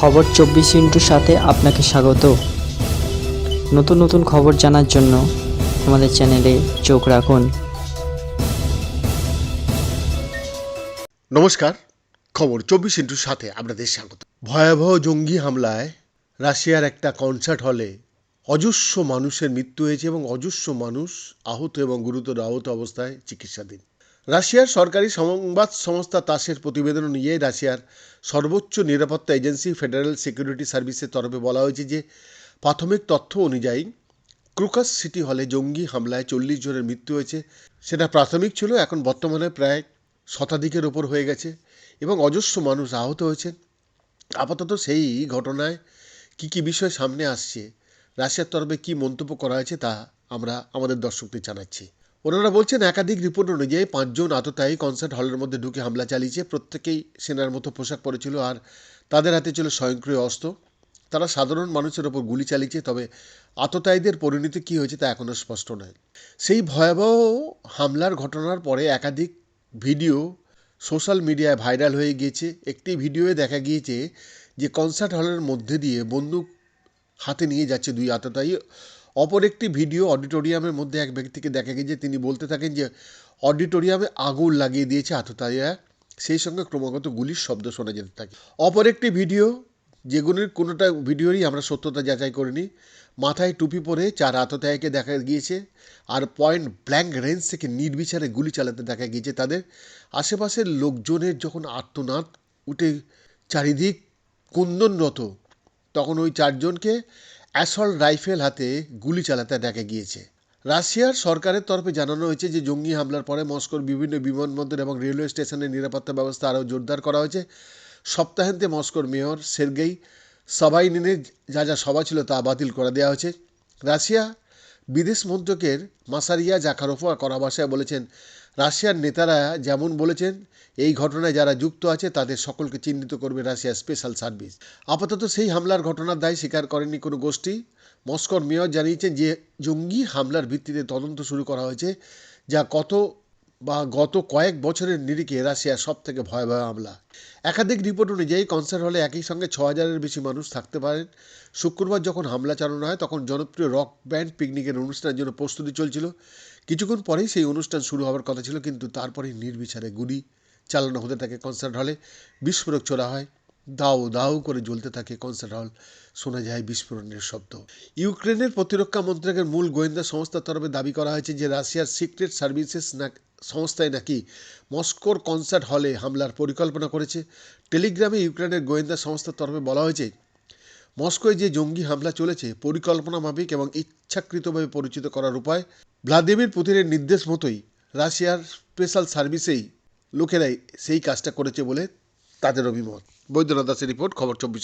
খবর চব্বিশ ইন্টুর সাথে আপনাকে স্বাগত। নতুন নতুন খবর জানার জন্য আমাদের চ্যানেলে চোখ রাখুন। নমস্কার, খবর চব্বিশ ইন্টুর সাথে আপনাদের স্বাগত। ভয়াবহ জঙ্গি হামলায় রাশিয়ার একটা কনসার্ট হলে অজস্র মানুষের মৃত্যু হয়েছে এবং অজস্র মানুষ আহত এবং গুরুতর আহত অবস্থায় চিকিৎসাধীন। রাশিয়ার সরকারি সংবাদ সংস্থা তাসের প্রতিবেদন অনুযায়ী রাশিয়ার সর্বোচ্চ নিরাপত্তা এজেন্সি ফেডারেল সিকিউরিটি সার্ভিসের তরফে বলা হয়েছে যে, প্রাথমিক তথ্য অনুযায়ী ক্রুকাস সিটি হলে জঙ্গি হামলায় চল্লিশ জনের মৃত্যু হয়েছে। সেটা প্রাথমিক ছিল, এখন বর্তমানে প্রায় শতাধিকের ওপর হয়ে গেছে এবং অজস্র মানুষ আহত হয়েছে আপাতত সেই ঘটনায় কি কি বিষয় সামনে আসছে, রাশিয়ার তরফে কি মন্তব্য করা হয়েছে তা আমরা আমাদের দর্শকদের জানাচ্ছি। ওনারা বলছেন একাধিক রিপোর্ট অনুযায়ী পাঁচজন আততায়ী কনসার্ট হলের মধ্যে ঢুকে হামলা চালিয়েছে। প্রত্যেকেই সেনার মতো পোশাক পরেছিল আর তাদের হাতে ছিল স্বয়ংক্রিয় অস্ত্র। তারা সাধারণ মানুষের ওপর গুলি চালিয়েছে, তবে আততায়ীদের পরিণতি কী হয়েছে তা এখনও স্পষ্ট নয়। সেই ভয়াবহ হামলার ঘটনার পরে একাধিক ভিডিও সোশ্যাল মিডিয়ায় ভাইরাল হয়ে গিয়েছে। একটি ভিডিওয়ে দেখা গিয়েছে যে কনসার্ট হলের মধ্যে দিয়ে বন্দুক হাতে নিয়ে যাচ্ছে দুই আততায়ী। অপর একটি ভিডিও অডিটোরিয়ামের মধ্যে এক ব্যক্তিকে দেখা গিয়েছে তিনি বলতে থাকেন যে অডিটোরিয়ামে আগুন লাগিয়ে দিয়েছে আততায়ীরা সেই সঙ্গে ক্রমাগত গুলির শব্দ শোনা যেতে থাকে। অপর একটি ভিডিও, যেগুলির কোনোটা ভিডিওরই আমরা সত্যতা যাচাই করিনি, মাথায় টুপি পরে চার আততায়ীকে দেখা গিয়েছে আর পয়েন্ট ব্ল্যাঙ্ক রেঞ্জ থেকে নির্বিচারে গুলি চালাতে দেখা গিয়েছে তাদের। আশেপাশের লোকজনের যখন আর্তনাদ উঠে চারিদিক কুন্দনরত, তখন ওই চারজনকে অ্যাসল্ট রাইফেল হাতে গুলি চালাতে দেখা গিয়েছে। রাশিয়ার সরকারের তরফে জানানো হয়েছে যে, জঙ্গি হামলার পরে মস্কোর বিভিন্ন বিমানবন্দর এবং রেলওয়ে স্টেশনের নিরাপত্তা ব্যবস্থা আরও জোরদার করা হয়েছে। সপ্তাহান্তে মস্কোর মেয়র সের্গেই সবাইনিনের যা যা সভা ছিল তা বাতিল করে দেওয়া হয়েছে। রাশিয়া বিদেশ মন্ত্রকের মাসারিয়া জাখারোফা করা ভাষায় বলেছেন, রাশিয়ার নেতারা যেমন বলেছেন, এই ঘটনায় যারা যুক্ত আছে তাদের সকলকে চিহ্নিত করবে রাশিয়া স্পেশাল সার্ভিস। আপাতত সেই হামলার ঘটনার দায় স্বীকার করেনি কোনো গোষ্ঠী। মস্কোর মেয়র জানিয়েছেন যে জঙ্গি হামলার ভিত্তিতে তদন্ত শুরু করা হয়েছে, যা কত বা গত কয়েক বছরের নিরিখে রাশিয়ার সব থেকে ভয়াবহ হামলা। একাধিক রিপোর্ট অনুযায়ী কনসার্ট হলে একই সঙ্গে ছ হাজারের বেশি মানুষ থাকতে পারেন। শুক্রবার যখন হামলা চালানো হয়, তখন জনপ্রিয় রক ব্যান্ড পিকনিকের অনুষ্ঠানের জন্য প্রস্তুতি চলছিল। কিছুক্ষণ পরেই সেই অনুষ্ঠান শুরু হওয়ার কথা ছিল, কিন্তু তারপরেই নির্বিচারে গুলি চালানো হতে থাকে কনসার্ট হলে। বিস্ফোরক ছোড়া হয়। দাও দাও করে জ্বলতে থাকে, কনসার্ট হল, শোনা যায় বিস্ফোরণের শব্দ। ইউক্রেনের প্রতিরক্ষা মন্ত্রকের মূল গোয়েন্দা সংস্থার তরফে দাবি করা হয়েছে যে রাশিয়ার সিক্রেট সার্ভিসেস না, সংস্থায় নাকি মস্কোর কনসার্ট হলে হামলার পরিকল্পনা করেছে। টেলিগ্রামে ইউক্রেনের গোয়েন্দা সংস্থার তরফে বলা হয়েছে, মস্কোয় যে জঙ্গি হামলা চলেছে, পরিকল্পনা মাফিক এবং ইচ্ছাকৃতভাবে পরিচিত করার উপায় ভ্লাদিমির পুতিনের নির্দেশ মতোই রাশিয়ার স্পেশাল সার্ভিসেই লোকেরাই সেই কাজটা করেছে বলে তাদের অভিমত। বৈদ্যনাথ দাসের রিপোর্ট খবর চব্বিশ